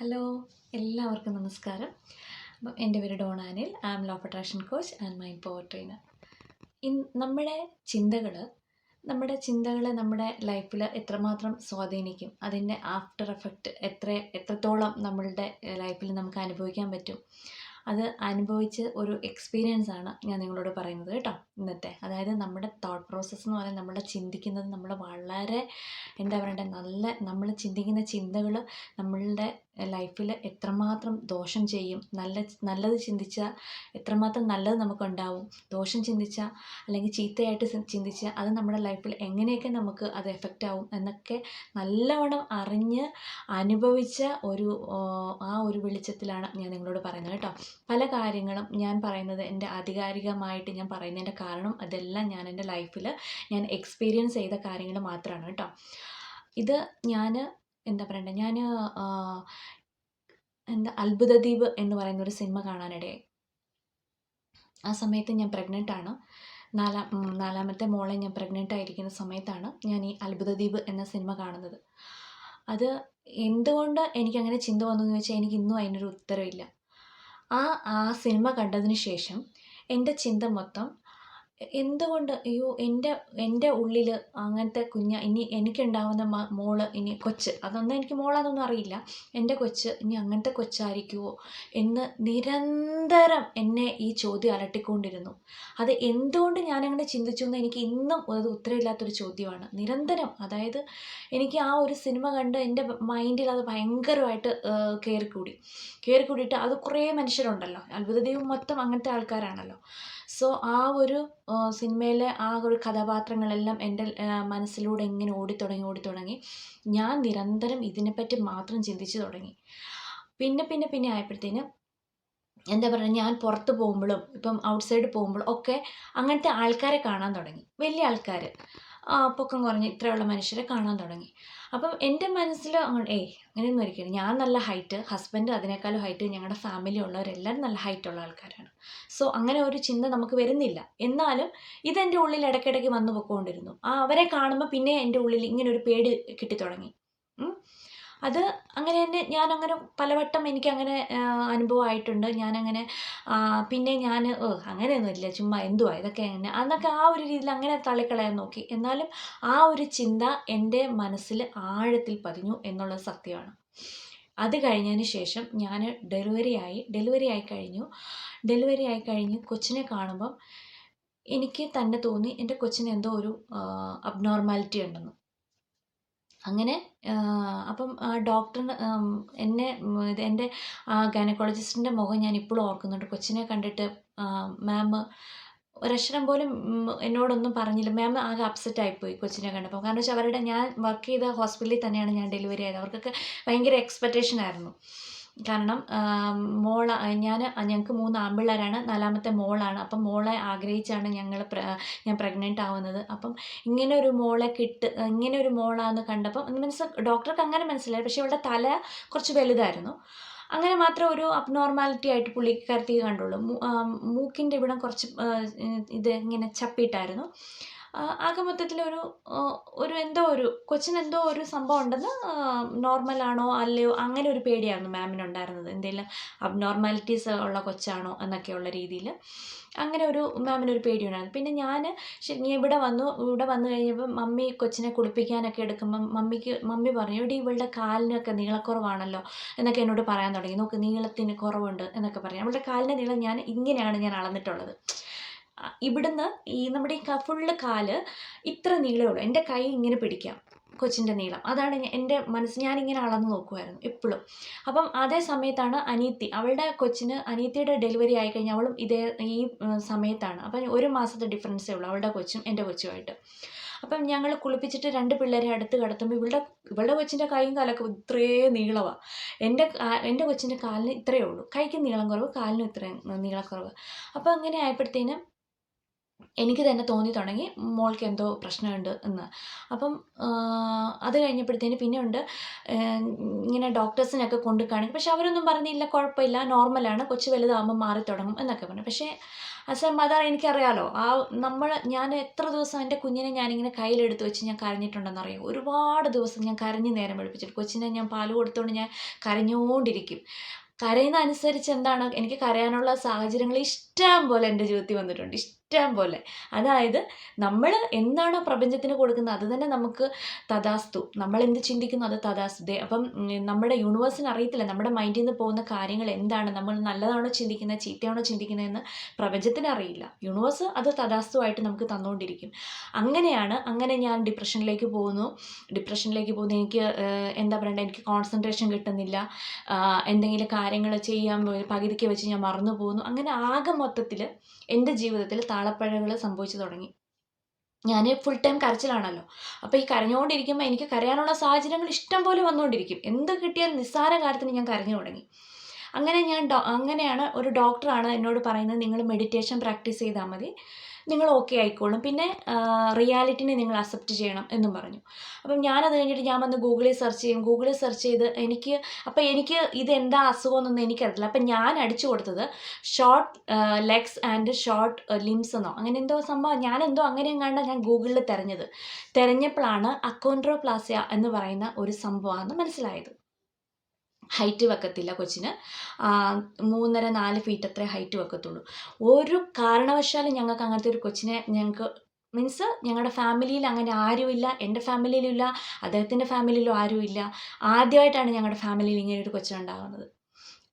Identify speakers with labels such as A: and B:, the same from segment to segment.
A: Hello എല്ലാവർക്കും നമസ്കാരം. അപ്പം എന്റെ പേര് ഡോണാനിൽ I am law attraction coach and my power trainer in നമ്മുടെ ചിന്തകൾ നമ്മുടെ ചിന്തകളെ നമ്മുടെ ലൈഫിൽ എത്രമാത്രം സ്വാധീനിക്കും? അതിന്റെ ആഫ്റ്റർ എഫക്റ്റ് എത്ര എത്രത്തോളം നമ്മളുടെ ലൈഫിൽ നമുക്ക് അനുഭവിക്കാൻ പറ്റും? അത് അനുഭവിച്ച് ഒരു എക്സ്പീരിയൻസ് ആണ് ഞാൻ നിങ്ങളോട് പറയുന്നത് കേട്ടോ ഇന്നത്തെ. അതായത് നമ്മുടെ തോട്ട് പ്രോസസ്സ് എന്ന് പറയുന്നത് നമ്മൾ ചിന്തിക്കുന്നത് നമ്മൾ വളരെ എന്താ പറയണ്ടേ നല്ല നമ്മൾ ചിന്തിക്കുന്ന ചിന്തകൾ നമ്മളുടെ ലൈഫിൽ എത്രമാത്രം ദോഷം ചെയ്യും നല്ല നല്ലത് ചിന്തിച്ചാൽ എത്രമാത്രം നല്ലത് നമുക്കുണ്ടാവും. ദോഷം ചിന്തിച്ചാൽ അല്ലെങ്കിൽ ചീത്തയായിട്ട് ചിന്തിച്ചാൽ അത് നമ്മുടെ ലൈഫിൽ എങ്ങനെയൊക്കെ നമുക്ക് അത് എഫക്റ്റ് ആവും എന്നൊക്കെ നല്ലവണ്ണം അറിഞ്ഞ് അനുഭവിച്ച ഒരു ആ ഒരു വെളിച്ചത്തിലാണ് ഞാൻ നിങ്ങളോട് പറയുന്നത് കേട്ടോ. പല കാര്യങ്ങളും ഞാൻ പറയുന്നത് എന്റെ ആധികാരികമായിട്ട് ഞാൻ പറയുന്നതിന്റെ കാരണം അതെല്ലാം ഞാൻ എന്റെ ലൈഫിൽ ഞാൻ എക്സ്പീരിയൻസ് ചെയ്ത കാര്യങ്ങൾ മാത്രമാണ് കേട്ടോ. ഇത് ഞാൻ എന്താ പറയണ്ടേ? ഞാൻ എന്താ അത്ഭുതദ്വീപ് എന്ന് പറയുന്ന ഒരു സിനിമ കാണാനിടയായി. ആ സമയത്ത് ഞാൻ പ്രഗ്നന്റ് ആണ്. നാലാം നാലാമത്തെ മോളെ ഞാൻ പ്രഗ്നന്റ് ആയിരിക്കുന്ന സമയത്താണ് ഞാൻ ഈ അത്ഭുതദ്വീപ് എന്ന സിനിമ കാണുന്നത്. അത് എന്തുകൊണ്ട് എനിക്കങ്ങനെ ചിന്ത വന്നു എന്ന് വെച്ചാൽ എനിക്ക് ഇന്നും അതിനൊരു ഉത്തരവില്ല. ആ ആ സിനിമ കണ്ടതിന് ശേഷം എന്റെ ചിന്ത മൊത്തം എന്തുകൊണ്ട് അയ്യോ എന്റെ എന്റെ ഉള്ളിൽ അങ്ങനത്തെ കുഞ്ഞ ഇനി എനിക്കുണ്ടാവുന്ന മോൾ ഇനി കൊച്ച്. അതൊന്നും എനിക്ക് മോളാണെന്നൊന്നും അറിയില്ല. എന്റെ കൊച്ച് ഇനി അങ്ങനത്തെ കൊച്ചായിരിക്കുമോ എന്ന് നിരന്തരം എന്നെ ഈ ചോദ്യം അലട്ടിക്കൊണ്ടിരുന്നു. അത് എന്തുകൊണ്ട് ഞാനങ്ങനെ ചിന്തിച്ചു എന്ന് എനിക്ക് ഇന്നും അത് ഉത്തരമില്ലാത്തൊരു ചോദ്യമാണ്. നിരന്തരം അതായത് എനിക്ക് ആ ഒരു സിനിമ കണ്ട് എന്റെ മൈൻഡിൽ അത് ഭയങ്കരമായിട്ട് കയറിക്കൂടി കയറിക്കൂടിയിട്ട് അത് കുറേ മനുഷ്യരുണ്ടല്ലോ. അത്ഭുതദൈവം മൊത്തം അങ്ങനത്തെ ആൾക്കാരാണല്ലോ. സോ ആ ഒരു സിനിമയിലെ ആ ഒരു കഥാപാത്രങ്ങളെല്ലാം എന്റെ മനസ്സിലൂടെ ഇങ്ങനെ ഓടിത്തുടങ്ങി ഓടിത്തുടങ്ങി. ഞാൻ നിരന്തരം ഇതിനെപ്പറ്റി മാത്രം ചിന്തിച്ചു തുടങ്ങി. പിന്നെ പിന്നെ പിന്നെ ആയപ്പോഴത്തേന് എന്താ പറയുക ഞാൻ പുറത്ത് പോകുമ്പോഴും ഇപ്പം ഔട്ട്സൈഡ് പോകുമ്പോഴും ഒക്കെ അങ്ങനത്തെ ആൾക്കാരെ കാണാൻ തുടങ്ങി. വലിയ ആൾക്കാർ പൊക്കം കുറഞ്ഞ് ഇത്രയുള്ള മനുഷ്യരെ കാണാൻ തുടങ്ങി. അപ്പം എന്റെ മനസ്സിൽ ഏയ് അങ്ങനെയൊന്നും ഒരിക്കലും. ഞാൻ നല്ല ഹൈറ്റ് ഹസ്ബൻഡ് അതിനേക്കാളും ഹൈറ്റ് ഞങ്ങളുടെ ഫാമിലി ഉള്ളവരെല്ലാവരും നല്ല ഹൈറ്റുള്ള ആൾക്കാരാണ്. സോ അങ്ങനെ ഒരു ചിന്ത നമുക്ക് വരുന്നില്ല. എന്നാലും ഇതെന്റെ ഉള്ളിൽ ഇടയ്ക്കിടയ്ക്ക് വന്നു പൊക്കോണ്ടിരുന്നു. ആ അവരെ കാണുമ്പോൾ പിന്നെ എന്റെ ഉള്ളിൽ ഇങ്ങനെ ഒരു പേടി കിട്ടിത്തുടങ്ങി. അത് അങ്ങനെ തന്നെ ഞാനങ്ങനെ പലവട്ടം എനിക്കങ്ങനെ അനുഭവമായിട്ടുണ്ട്. ഞാനങ്ങനെ പിന്നെ ഞാൻ അങ്ങനെയൊന്നുമില്ല ചുമ്മാ എന്തുവാ ഇതൊക്കെ അങ്ങനെ അന്നൊക്കെ ആ ഒരു രീതിയിൽ അങ്ങനെ തള്ളിക്കളയാൻ നോക്കി. എന്നാലും ആ ഒരു ചിന്ത എന്റെ മനസ്സിൽ ആഴത്തിൽ പതിഞ്ഞു എന്നുള്ളത് സത്യമാണ്. അത് കഴിഞ്ഞതിന് ശേഷം ഞാൻ ഡെലിവറി ആയി ഡെലിവറി ആയി കഴിഞ്ഞു. ഡെലിവറി ആയി കഴിഞ്ഞ് കൊച്ചിനെ കാണുമ്പം എനിക്ക് തന്നെ തോന്നി എന്റെ കൊച്ചിന് എന്തോ ഒരു അബ്നോർമാലിറ്റി ഉണ്ടെന്ന്. അങ്ങനെ അപ്പം ആ ഡോക്ടറിന് എന്നെ ഇത് എന്റെ ആ ഗൈനക്കോളജിസ്റ്റിന്റെ മുഖം ഞാൻ ഇപ്പോഴും ഓർക്കുന്നുണ്ട്. കൊച്ചിനെ കണ്ടിട്ട് മാം ഒരക്ഷരം പോലും എന്നോടൊന്നും പറഞ്ഞില്ല. മാം ആകെ അപ്സെറ്റ് ആയിപ്പോയി കൊച്ചിനെ കണ്ടപ്പോൾ. കാരണം വെച്ചാൽ അവരുടെ ഞാൻ വർക്ക് ചെയ്ത ഹോസ്പിറ്റലിൽ തന്നെയാണ് ഞാൻ ഡെലിവറി ആയത്. അവർക്കൊക്കെ ഭയങ്കര എക്സ്പെക്റ്റേഷൻ ആയിരുന്നു. കാരണം മോൾ ഞാൻ ഞങ്ങൾക്ക് മൂന്ന് ആൺപിള്ളേരാണ്. നാലാമത്തെ മോളാണ്. അപ്പം മോളെ ആഗ്രഹിച്ചാണ് ഞങ്ങൾ ഞാൻ പ്രഗ്നന്റ് ആവുന്നത്. അപ്പം ഇങ്ങനെ ഒരു മോളെ കിട്ട് ഇങ്ങനെ ഒരു മോളാന്ന് കണ്ടപ്പം മീൻസ് ഡോക്ടർക്ക് അങ്ങനെ മനസ്സിലായി. പക്ഷേ ഇവളുടെ തല കുറച്ച് വലുതായിരുന്നു. അങ്ങനെ മാത്രം ഒരു അബ്നോർമാലിറ്റി ആയിട്ട് പുള്ളിക്കാരത്തി കണ്ടുള്ളൂ. മൂക്കിന്റെ ഇവിടെ കുറച്ച് ഇത് ഇങ്ങനെ ചപ്പിയിട്ടായിരുന്നു. ആകെ മൊത്തത്തിൽ ഒരു ഒരു എന്തോ ഒരു കൊച്ചിനെന്തോ ഒരു സംഭവം ഉണ്ടെന്ന് നോർമലാണോ അല്ലയോ അങ്ങനെ ഒരു പേടിയായിരുന്നു മാമിനുണ്ടായിരുന്നത് എന്തെങ്കിലും അബ്നോർമാലിറ്റീസ് ഉള്ള കൊച്ചാണോ എന്നൊക്കെയുള്ള രീതിയിൽ അങ്ങനെ ഒരു മാമിനൊരു പേടിയുണ്ടായിരുന്നു പിന്നെ ഞാൻ ശരി ഇവിടെ വന്നു ഇവിടെ വന്നു കഴിഞ്ഞപ്പോൾ മമ്മി കൊച്ചിനെ കുളിപ്പിക്കാനൊക്കെ എടുക്കുമ്പം മമ്മിക്ക് മമ്മി പറഞ്ഞു ഇവിടെ ഇവളുടെ കാലിനൊക്കെ നീളക്കുറവാണല്ലോ എന്നൊക്കെ എന്നോട് പറയാൻ തുടങ്ങി. നോക്ക് നീളത്തിന് കുറവുണ്ട് എന്നൊക്കെ പറഞ്ഞു. അവളുടെ കാലിന്റെ നീളം ഞാൻ ഇങ്ങനെയാണ് ഞാൻ അളന്നിട്ടുള്ളത്. ഇവിടുന്ന് ഈ നമ്മുടെ ഈ ഫുള്ള് കാൽ ഇത്ര നീളമുള്ളൂ എന്റെ കൈ ഇങ്ങനെ പിടിക്കാം കൊച്ചിന്റെ നീളം. അതാണ് എന്റെ മനസ്സ് ഞാനിങ്ങനെ അളന്ന് നോക്കുമായിരുന്നു എപ്പോഴും അപ്പം അതേ സമയത്താണ് അനീത്തി അവളുടെ കൊച്ചിന് അനീത്തിയുടെ ഡെലിവറി ആയി കഴിഞ്ഞാൽ അവളും ഇതേ ഈ സമയത്താണ്. അപ്പം ഒരു മാസത്തെ ഡിഫറൻസേ ഉള്ളൂ അവളുടെ കൊച്ചും എന്റെ കൊച്ചുമായിട്ട്. അപ്പം ഞങ്ങൾ കുളിപ്പിച്ചിട്ട് രണ്ട് പിള്ളേരെ അടുത്ത് കിടത്തുമ്പോൾ ഇവളുടെ ഇവളുടെ കൊച്ചിന്റെ കൈയും കാലൊക്കെ ഇത്രയേ നീളമാണ് എന്റെ എന്റെ കൊച്ചിന്റെ കാലിന് ഇത്രയേ ഉള്ളൂ. കൈക്ക് നീളം കുറവ് കാലിനും ഇത്രയും നീളക്കുറവ്. അപ്പോൾ അങ്ങനെ ആയപ്പോഴത്തേനും എനിക്ക് തന്നെ തോന്നി തുടങ്ങി മോൾക്ക് എന്തോ പ്രശ്നമുണ്ട് എന്ന്. അപ്പം അത് കഴിഞ്ഞപ്പോഴത്തേന് പിന്നെ ഉണ്ട് ഇങ്ങനെ ഡോക്ടേഴ്സിനൊക്കെ കൊണ്ട് കാണിക്കും. പക്ഷെ അവരൊന്നും പറഞ്ഞില്ല കുഴപ്പമില്ല നോർമലാണ് കൊച്ചു വലുതാകുമ്പോൾ മാറി തുടങ്ങും എന്നൊക്കെ പറഞ്ഞു. പക്ഷേ ആസ് മദർ എനിക്കറിയാലോ ആ നമ്മൾ ഞാൻ എത്ര ദിവസം എന്റെ കുഞ്ഞിനെ ഞാനിങ്ങനെ കയ്യിലെടുത്ത് വെച്ച് ഞാൻ കരഞ്ഞിട്ടുണ്ടെന്ന് കരഞ്ഞിട്ടുണ്ടെന്നറിയാം? ഒരുപാട് ദിവസം ഞാൻ കരഞ്ഞ് നേരം വെളുപ്പിച്ചിട്ട് കൊച്ചിനെ ഞാൻ പാൽ കൊടുത്തുകൊണ്ട് ഞാൻ കരഞ്ഞുകൊണ്ടിരിക്കും കരയുന്ന അനുസരിച്ച് എന്താണ് എനിക്ക് കരയാനുള്ള സാഹചര്യങ്ങൾ ഇഷ്ടം പോലെ എന്റെ ജീവിതത്തിൽ വന്നിട്ടുണ്ട്. ഇഷ്ടം പോലെ. അതായത് നമ്മൾ എന്താണോ പ്രപഞ്ചത്തിന് കൊടുക്കുന്നത് അത് തന്നെ നമുക്ക് തഥാസ്തു. നമ്മൾ എന്ത് ചിന്തിക്കുന്നു അത് തഥാസ്തു. അപ്പം നമ്മുടെ യൂണിവേഴ്സിന് അറിയത്തില്ല നമ്മുടെ മൈൻഡിൽ നിന്ന് പോകുന്ന കാര്യങ്ങൾ എന്താണ്? നമ്മൾ നല്ലതാണോ ചിന്തിക്കുന്നത് ചീത്തയാണോ ചിന്തിക്കുന്നതെന്ന് പ്രപഞ്ചത്തിന് അറിയില്ല. യൂണിവേഴ്സ് അത് തഥാസ്തുവായിട്ട് നമുക്ക് തന്നുകൊണ്ടിരിക്കും. അങ്ങനെയാണ് അങ്ങനെ ഞാൻ ഡിപ്രഷനിലേക്ക് പോകുന്നു. ഡിപ്രഷനിലേക്ക് പോകുന്നു. എനിക്ക് എന്താ പറയണ്ടത് എനിക്ക് കോൺസെൻട്രേഷൻ കിട്ടുന്നില്ല. എന്തെങ്കിലും കാര്യങ്ങൾ ചെയ്യാൻ പകുതിക്ക് വെച്ച് ഞാൻ മറന്നു പോകുന്നു. അങ്ങനെ ആകെ മൊത്തത്തിൽ എന്റെ ജീവിതത്തിൽ താളപ്പഴകൾ സംഭവിച്ചു തുടങ്ങി. ഞാൻ ഫുൾ ടൈം കരച്ചിലാണല്ലോ. അപ്പോൾ ഈ കരഞ്ഞുകൊണ്ടിരിക്കുമ്പോൾ എനിക്ക് കരയാനുള്ള സാഹചര്യങ്ങൾ ഇഷ്ടം പോലെ വന്നുകൊണ്ടിരിക്കും എന്ത് കിട്ടിയാലും നിസ്സാര കാര്യത്തിന് ഞാൻ കരഞ്ഞു തുടങ്ങി. അങ്ങനെ ഞാൻ അങ്ങനെയാണ് ഒരു ഡോക്ടറാണ് എന്നോട് പറയുന്നത്. നിങ്ങൾ മെഡിറ്റേഷൻ പ്രാക്ടീസ് ചെയ്താൽ മതി. നിങ്ങൾ ഓക്കെ ആയിക്കോളും. പിന്നെ റിയാലിറ്റിനെ നിങ്ങൾ അക്സെപ്റ്റ് ചെയ്യണം എന്നും പറഞ്ഞു. അപ്പം ഞാനത് കഴിഞ്ഞിട്ട് ഞാൻ വന്ന് ഗൂഗിളിൽ സെർച്ച് ചെയ്യും. ഗൂഗിളിൽ സെർച്ച് ചെയ്ത് എനിക്ക് അപ്പം എനിക്ക് ഇത് എന്താ അസുഖമെന്നൊന്നും എനിക്കറിയില്ല. അപ്പം ഞാൻ അടിച്ചു കൊടുത്തത് short legs and short limbs എന്നോ. അങ്ങനെ എന്തോ സംഭവം. ഞാൻ എന്തോ അങ്ങനെ ഞാൻ ഗൂഗിളിൽ തിരഞ്ഞത്. തിരഞ്ഞപ്പോഴാണ് അക്കോൺട്രോപ്ലാസിയ എന്ന് പറയുന്ന ഒരു സംഭവമാണെന്ന് മനസ്സിലായത്. ഹൈറ്റ് വെക്കത്തില്ല കൊച്ചിന്. മൂന്നര നാല് ഫീറ്റ് അത്രേ ഹൈറ്റ് വെക്കത്തുള്ളൂ. ഒരു കാരണവശാലും ഞങ്ങൾക്ക് അങ്ങനത്തെ ഒരു കൊച്ചിനെ ഞങ്ങൾക്ക് മീൻസ് ഞങ്ങളുടെ ഫാമിലിയിൽ അങ്ങനെ ആരുമില്ല എന്റെ ഫാമിലിയിലും ഇല്ല അദ്ദേഹത്തിന്റെ ഫാമിലിയിലും ആരുമില്ല. ആദ്യമായിട്ടാണ് ഞങ്ങളുടെ ഫാമിലിയിൽ ഇങ്ങനെ ഒരു കൊച്ചുണ്ടാകുന്നത്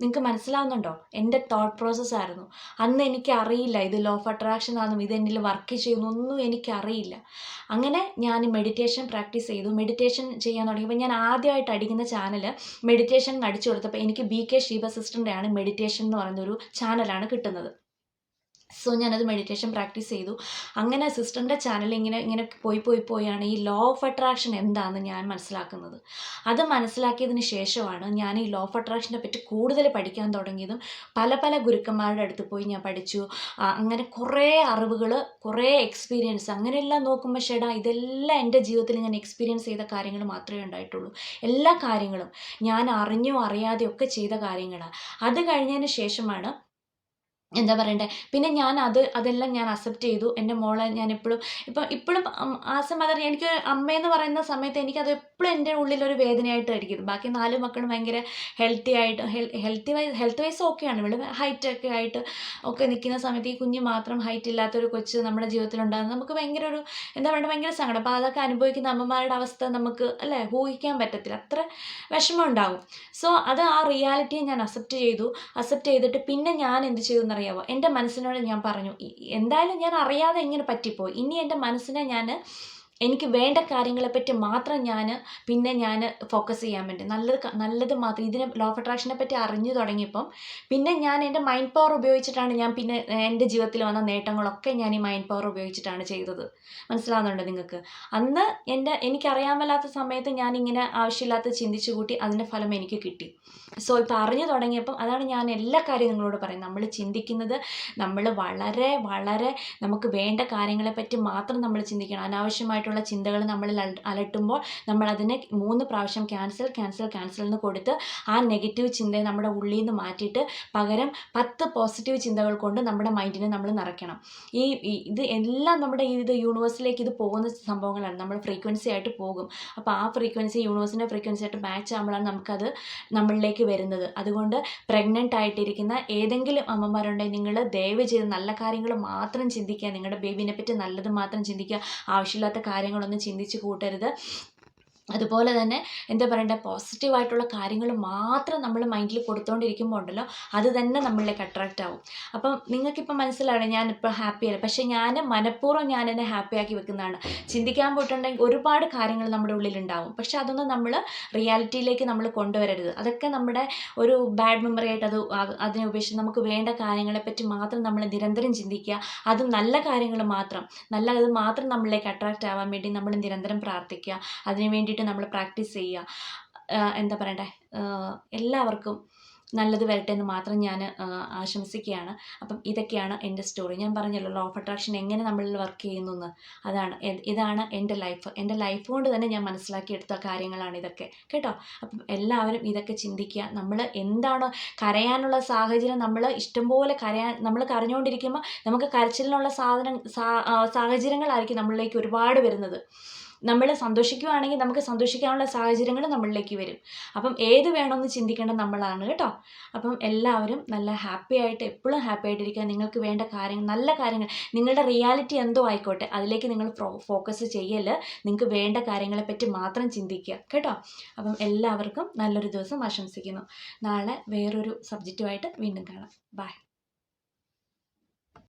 A: നിങ്ങൾക്ക് മനസ്സിലാവുന്നുണ്ടോ? എന്റെ തോട്ട് പ്രോസസ്സ് ആയിരുന്നു. അന്ന് എനിക്കറിയില്ല ഇത് ലോ ഓഫ് അട്രാക്ഷൻ ആണെന്നും ഇത് എന്നിൽ വർക്ക് ചെയ്യുന്നു ഒന്നും എനിക്കറിയില്ല. അങ്ങനെ ഞാൻ മെഡിറ്റേഷൻ പ്രാക്ടീസ് ചെയ്തു. മെഡിറ്റേഷൻ ചെയ്യാൻ തുടങ്ങിയപ്പോൾ ഞാൻ ആദ്യമായിട്ട് അടിക്കുന്ന ചാനൽ മെഡിറ്റേഷൻ അടിച്ചു കൊടുത്തപ്പോൾ എനിക്ക് ബി കെ ശിവ സിസ്റ്ററിന്റെയാണ് മെഡിറ്റേഷൻ എന്ന് പറയുന്നൊരു ചാനലാണ് കിട്ടുന്നത്. സോ ഞാനത് മെഡിറ്റേഷൻ പ്രാക്ടീസ് ചെയ്തു. അങ്ങനെ സിസ്റ്ററിന്റെ ചാനൽ ഇങ്ങനെ ഇങ്ങനെ പോയി പോയി പോയാണ് ഈ ലോ ഓഫ് അട്രാക്ഷൻ എന്താണെന്ന് ഞാൻ മനസ്സിലാക്കുന്നത്. അത് മനസ്സിലാക്കിയതിന് ശേഷമാണ് ഞാൻ ഈ ലോ ഓഫ് അട്രാക്ഷനെ പറ്റി കൂടുതൽ പഠിക്കാൻ തുടങ്ങിയതും പല പല ഗുരുക്കന്മാരുടെ അടുത്ത് പോയി ഞാൻ പഠിച്ചു. അങ്ങനെ കുറേ അറിവുകൾ കുറേ എക്സ്പീരിയൻസ് അങ്ങനെയെല്ലാം നോക്കുമ്പോൾ ഷെടാ ഇതെല്ലാം എന്റെ ജീവിതത്തിൽ ഞാൻ എക്സ്പീരിയൻസ് ചെയ്ത കാര്യങ്ങൾ മാത്രമേ ഉണ്ടായിട്ടുള്ളൂ. എല്ലാ കാര്യങ്ങളും ഞാൻ അറിഞ്ഞോ അറിയാതെയൊക്കെ ചെയ്ത കാര്യങ്ങളാണ് അത് കഴിഞ്ഞതിന് ശേഷമാണ് എന്താ പറയണ്ടേ? പിന്നെ ഞാൻ അത് അതെല്ലാം ഞാൻ അക്സെപ്റ്റ് ചെയ്തു. എന്റെ മോളെ ഞാൻ എപ്പോഴും ഇപ്പം ഇപ്പോഴും ആസ് മദർ എനിക്ക് അമ്മയെന്ന് പറയുന്ന സമയത്ത് എനിക്കത് എപ്പോഴും എന്റെ ഉള്ളിലൊരു വേദനയായിട്ടായിരിക്കും. ബാക്കി നാല് മക്കളും ഭയങ്കര ഹെൽത്തി ആയിട്ട് ഹെൽത്തി വൈസ് ഹെൽത്ത് വൈസ് ഓക്കെയാണ് ഇവിടെ ഹൈറ്റ് ഒക്കെ ആയിട്ട് ഒക്കെ നിൽക്കുന്ന സമയത്ത് ഈ കുഞ്ഞ് മാത്രം ഹൈറ്റ് ഇല്ലാത്തൊരു കൊച്ച് നമ്മുടെ ജീവിതത്തിൽ ഉണ്ടാകുന്നത് നമുക്ക് ഭയങ്കര ഒരു എന്താ പറയുക ഭയങ്കര സങ്കടം. അപ്പോൾ അതൊക്കെ അനുഭവിക്കുന്ന അമ്മമാരുടെ അവസ്ഥ നമുക്ക് അല്ലേ ഊഹിക്കാൻ പറ്റത്തില്ല. അത്ര വിഷമം ഉണ്ടാകും. സോ അത് ആ റിയാലിറ്റിയെ ഞാൻ അക്സെപ്റ്റ് ചെയ്തു. അക്സെപ്റ്റ് ചെയ്തിട്ട് പിന്നെ ഞാൻ എന്ത് ചെയ്തു എന്നറിയാമോ എന്റെ മനസ്സിനോട് ഞാൻ പറഞ്ഞു എന്തായാലും ഞാൻ അറിയാതെ ഇങ്ങനെ പറ്റിപ്പോയി. ഇനി എന്റെ മനസ്സിനെ ഞാൻ എനിക്ക് വേണ്ട കാര്യങ്ങളെപ്പറ്റി മാത്രം ഞാൻ പിന്നെ ഞാൻ ഫോക്കസ് ചെയ്യാൻ വേണ്ടി. നല്ലത് നല്ലത് മാത്രം ഇതിനെ ലോ ഓഫ് അട്രാക്ഷനെ പറ്റി അറിഞ്ഞു തുടങ്ങിയപ്പം പിന്നെ ഞാൻ എന്റെ മൈൻഡ് പവർ ഉപയോഗിച്ചിട്ടാണ് ഞാൻ പിന്നെ എന്റെ ജീവിതത്തിൽ വന്ന നേട്ടങ്ങളൊക്കെ ഞാൻ ഈ മൈൻഡ് പവർ ഉപയോഗിച്ചിട്ടാണ് ചെയ്തത്. മനസ്സിലാകുന്നുണ്ട് നിങ്ങൾക്ക്? അന്ന് എന്റെ എനിക്കറിയാൻ മേലാത്ത സമയത്ത് ഞാൻ ഇങ്ങനെ ആവശ്യമില്ലാത്ത ചിന്തിച്ചു കൂട്ടി അതിന്റെ ഫലം എനിക്ക് കിട്ടി. സോ ഇപ്പോൾ അറിഞ്ഞു തുടങ്ങിയപ്പം അതാണ് ഞാൻ എല്ലാ കാര്യവും നിങ്ങളോട് പറയുന്നത്. നമ്മൾ ചിന്തിക്കുന്നത് നമ്മൾ വളരെ വളരെ നമുക്ക് വേണ്ട കാര്യങ്ങളെപ്പറ്റി മാത്രം നമ്മൾ ചിന്തിക്കണം. അനാവശ്യമായിട്ടുള്ള ചിന്തകൾ നമ്മളിൽ അല- അലട്ടുമ്പോൾ നമ്മൾ അതിനെ മൂന്ന് പ്രാവശ്യം ക്യാൻസൽ ക്യാൻസൽ ക്യാൻസൽ എന്ന് കൊടുത്ത് ആ നെഗറ്റീവ് ചിന്തയെ നമ്മുടെ ഉള്ളിൽ നിന്ന് മാറ്റിയിട്ട് പകരം പത്ത് പോസിറ്റീവ് ചിന്തകൾ കൊണ്ട് നമ്മുടെ മൈൻഡിനെ നമ്മൾ നിറയ്ക്കണം. ഈ- ഇത് എല്ലാം നമ്മുടെ ഈ ഇത് യൂണിവേഴ്സിലേക്ക് ഇത് പോകുന്ന സംഭവങ്ങളാണ്. നമ്മൾ ഫ്രീക്വൻസി ആയിട്ട് പോകും. അപ്പോൾ ആ ഫ്രീക്വൻസി യൂണിവേഴ്സിന്റെ ഫ്രീക്വൻസി ആയിട്ട് മാച്ച് ആകുമ്പോഴാണ് നമുക്കത് നമ്മളിലേക്ക് വരുന്നത്. അതുകൊണ്ട് പ്രഗ്നന്റ് ആയിട്ടിരിക്കുന്ന ഏതെങ്കിലും അമ്മമാരുണ്ടെങ്കിൽ നിങ്ങൾ ദയവ് ചെയ്ത് നല്ല കാര്യങ്ങൾ മാത്രം ചിന്തിക്കുക. നിങ്ങളുടെ ബേബിനെ പറ്റി നല്ലത് മാത്രം ചിന്തിക്കുക. ആവശ്യമില്ലാത്ത കാര്യങ്ങളൊന്നും ചിന്തിച്ച് കൂട്ടരുത്. അതുപോലെ തന്നെ എന്താ പറയണ്ടേ പോസിറ്റീവായിട്ടുള്ള കാര്യങ്ങൾ മാത്രം നമ്മൾ മൈൻഡിൽ കൊടുത്തുകൊണ്ടിരിക്കുമ്പോൾ ഉണ്ടല്ലോ അത് തന്നെ നമ്മളിലേക്ക് അട്രാക്റ്റ് ആവും. അപ്പം നിങ്ങൾക്കിപ്പോൾ മനസ്സിലാണ് ഞാനിപ്പോൾ ഹാപ്പിയല്ല പക്ഷേ ഞാൻ മനഃപൂർവം ഞാൻ എന്നെ ഹാപ്പിയാക്കി വെക്കുന്നതാണ്. ചിന്തിക്കാൻ പോയിട്ടുണ്ടെങ്കിൽ ഒരുപാട് കാര്യങ്ങൾ നമ്മുടെ ഉള്ളിലുണ്ടാവും. പക്ഷെ അതൊന്നും നമ്മൾ റിയാലിറ്റിയിലേക്ക് നമ്മൾ കൊണ്ടുവരരുത്. അതൊക്കെ നമ്മുടെ ഒരു ബാഡ് മെമ്മറി ആയിട്ട് അത് അത് അതിനെ ഉപേക്ഷിച്ച് നമുക്ക് വേണ്ട കാര്യങ്ങളെപ്പറ്റി മാത്രം നമ്മൾ നിരന്തരം ചിന്തിക്കുക. അത് നല്ല കാര്യങ്ങൾ മാത്രം നല്ല അത് മാത്രം നമ്മളിലേക്ക് അട്രാക്റ്റ് ആവാൻ വേണ്ടി നമ്മൾ നിരന്തരം പ്രാർത്ഥിക്കുക. അതിന് വേണ്ടിയിട്ട് നമ്മൾ പ്രാക്ടീസ് ചെയ്യുക എന്താ പറയണ്ടേ? എല്ലാവർക്കും നല്ലത് വരട്ടെ എന്ന് മാത്രം ഞാൻ ആശംസിക്കുകയാണ് അപ്പം ഇതൊക്കെയാണ് എന്റെ സ്റ്റോറി. ഞാൻ പറഞ്ഞല്ലോ ലോ ഓഫ് അട്രാക്ഷൻ എങ്ങനെ നമ്മളിൽ വർക്ക് ചെയ്യുന്നു എന്ന് അതാണ് ഇതാണ് എന്റെ ലൈഫ് എന്റെ ലൈഫ് കൊണ്ട് തന്നെ ഞാൻ മനസ്സിലാക്കിയെടുത്ത കാര്യങ്ങളാണ് ഇതൊക്കെ. കേട്ടോ? അപ്പം എല്ലാവരും ഇതൊക്കെ ചിന്തിക്കുക. നമ്മൾ എന്താണോ കരയാനുള്ള സാഹചര്യം? നമ്മൾ ഇഷ്ടംപോലെ കരയാൻ നമ്മൾ കരഞ്ഞുകൊണ്ടിരിക്കുമ്പോൾ നമുക്ക് കരച്ചിലിനുള്ള സാധനം സാഹചര്യങ്ങളായിരിക്കും നമ്മളിലേക്ക് ഒരുപാട് വരുന്നത്. നമ്മൾ സന്തോഷിക്കുകയാണെങ്കിൽ നമുക്ക് സന്തോഷിക്കാനുള്ള സാഹചര്യങ്ങൾ നമ്മളിലേക്ക് വരും. അപ്പം ഏത് വേണമെന്ന് ചിന്തിക്കേണ്ട നമ്മളാണ് കേട്ടോ. അപ്പം എല്ലാവരും നല്ല ഹാപ്പി ആയിട്ട് എപ്പോഴും ഹാപ്പി ആയിട്ടിരിക്കുക. നിങ്ങൾക്ക് വേണ്ട കാര്യങ്ങൾ നല്ല കാര്യങ്ങൾ. നിങ്ങളുടെ റിയാലിറ്റി എന്തോ ആയിക്കോട്ടെ. അതിലേക്ക് നിങ്ങൾ ഫോക്കസ് ചെയ്യൽ നിങ്ങൾക്ക് വേണ്ട കാര്യങ്ങളെപ്പറ്റി മാത്രം ചിന്തിക്കുക കേട്ടോ. അപ്പം എല്ലാവർക്കും നല്ലൊരു ദിവസം ആശംസിക്കുന്നു. നാളെ വേറൊരു സബ്ജക്റ്റുമായിട്ട് വീണ്ടും കാണാം. ബൈ